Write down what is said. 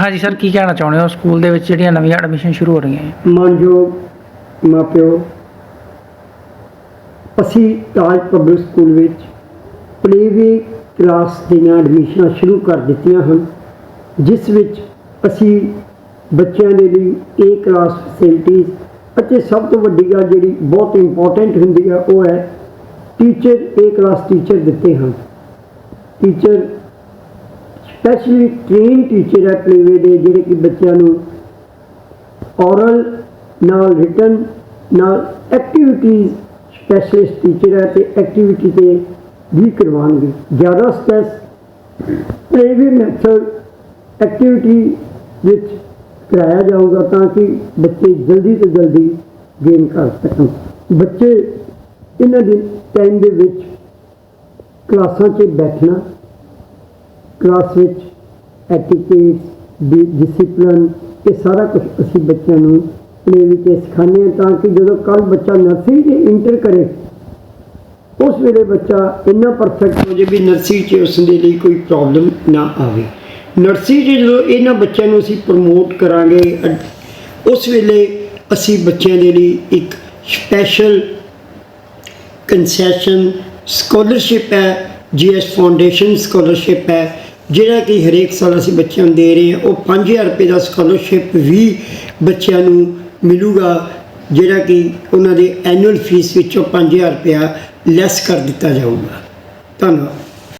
ਹਾਂਜੀ ਸਰ, ਕੀ ਕਹਿਣਾ ਚਾਹੁੰਦੇ ਹੋ? ਸਕੂਲ ਦੇ ਵਿੱਚ ਜਿਹੜੀਆਂ ਨਵੀਆਂ ਐਡਮਿਸ਼ਨ ਸ਼ੁਰੂ ਹੋ ਰਹੀਆਂ ਹੈ ਮਾਨਯੋਗ ਮਾਪਿਓ ਅਸੀਂ ਤਾਜ ਪਬਲਿਕ ਸਕੂਲ ਵਿੱਚ ਪਲੇਵੇ ਕਲਾਸ ਦੀਆਂ ਐਡਮਿਸ਼ਨਾਂ ਸ਼ੁਰੂ ਕਰ ਦਿੱਤੀਆਂ ਹਨ, ਜਿਸ ਵਿੱਚ ਅਸੀਂ ਬੱਚਿਆਂ ਦੇ ਲਈ ਏ ਕਲਾਸ ਫੈਸਿਲਿਟੀਜ਼ ਅਤੇ ਸਭ ਤੋਂ ਵੱਡੀ ਗੱਲ ਜਿਹੜੀ ਬਹੁਤ ਇੰਪੋਰਟੈਂਟ ਹੁੰਦੀ ਹੈ ਉਹ ਹੈ ਟੀਚਰ ਏ ਕਲਾਸ ਟੀਚਰ ਦਿੱਤੇ ਹਨ। ਟੀਚਰ ਸਪੈਸ਼ਲੀ ਟ੍ਰੇਨ ਟੀਚਰ ਹੈ ਪਲੇਵੇ ਦੇ ਜਿਹੜੇ ਕਿ ਬੱਚਿਆਂ ਨੂੰ ਔਰਲ ਨਾਲ ਰਿਟਨ ਨਾਲ ਐਕਟੀਵਿਟੀਜ਼ ਸਪੈਸ਼ਲਿਸਟ ਟੀਚਰ ਹੈ ਤੇ ਐਕਟੀਵਿਟੀ ਤੇ ਵੀ ਕਰਵਾਉਣਗੇ। ਜ਼ਿਆਦਾ ਸਟ੍ਰੈਸ ਪ੍ਰੀਵੀ ਮੈਥਡ ਐਕਟੀਵਿਟੀ ਵਿੱਚ ਕਰਾਇਆ ਜਾਊਗਾ ਤਾਂ ਕਿ ਬੱਚੇ ਜਲਦੀ ਤੋਂ ਜਲਦੀ ਗੇਨ ਕਰ ਸਕਣ। ਬੱਚੇ ਇਹਨਾਂ ਦੇ ਟਾਈਮ ਦੇ ਵਿੱਚ ਕਲਾਸਾਂ 'ਚ ਬੈਠਣਾ ਕਲਾਸ ਵਿੱਚ ਐਟੀਕੇਟ ਦੀ ਡਿਸਪਲਿਨ ਇਹ ਸਾਰਾ ਕੁਝ ਅਸੀਂ ਬੱਚਿਆਂ ਨੂੰ ਪਲੇ ਵਿੱਚ ਸਿਖਾਉਂਦੇ ਹਾਂ ਤਾਂ ਕਿ ਜਦੋਂ ਕੱਲ ਬੱਚਾ ਨਰਸਰੀ 'ਚ ਇੰਟਰ ਕਰੇ, ਉਸ ਵੇਲੇ ਬੱਚਾ ਇੰਨਾ ਪਰਫੈਕਟ ਹੋ ਜਾਵੇ ਵੀ ਨਰਸਰੀ 'ਚ ਉਸ ਦੇ ਲਈ ਕੋਈ ਪ੍ਰੋਬਲਮ ਨਾ ਆਵੇ। ਨਰਸਰੀ 'ਚ ਜਦੋਂ ਇਹਨਾਂ ਬੱਚਿਆਂ ਨੂੰ ਅਸੀਂ ਪ੍ਰਮੋਟ ਕਰਾਂਗੇ ਉਸ ਵੇਲੇ ਅਸੀਂ ਬੱਚਿਆਂ ਦੇ ਲਈ ਇੱਕ ਸਪੈਸ਼ਲ ਕੰਸੈਸ਼ਨ ਸਕਾਲਰਸ਼ਿਪ ਹੈ ਜੀਐਸ ਫਾਊਂਡੇਸ਼ਨ ਸਕਾਲਰਸ਼ਿਪ ਹੈ। ਜਿਹੜਾ ਕਿ ਹਰੇਕ ਸਾਲ ਅਸੀਂ ਬੱਚਿਆਂ ਨੂੰ ਦੇ ਰਹੇ ਹਾਂ, ਉਹ 5000 ਰੁਪਏ ਦਾ ਸਕਾਲਰਸ਼ਿਪ ਵੀ ਬੱਚਿਆਂ ਨੂੰ ਮਿਲੂਗਾ, ਜਿਹੜਾ ਕਿ ਉਹਨਾਂ ਦੇ ਐਨੂਅਲ ਫੀਸ ਵਿੱਚੋਂ 5000 ਰੁਪਇਆ ਲੈਸ ਕਰ ਦਿੱਤਾ ਜਾਊਗਾ। ਧੰਨਵਾਦ।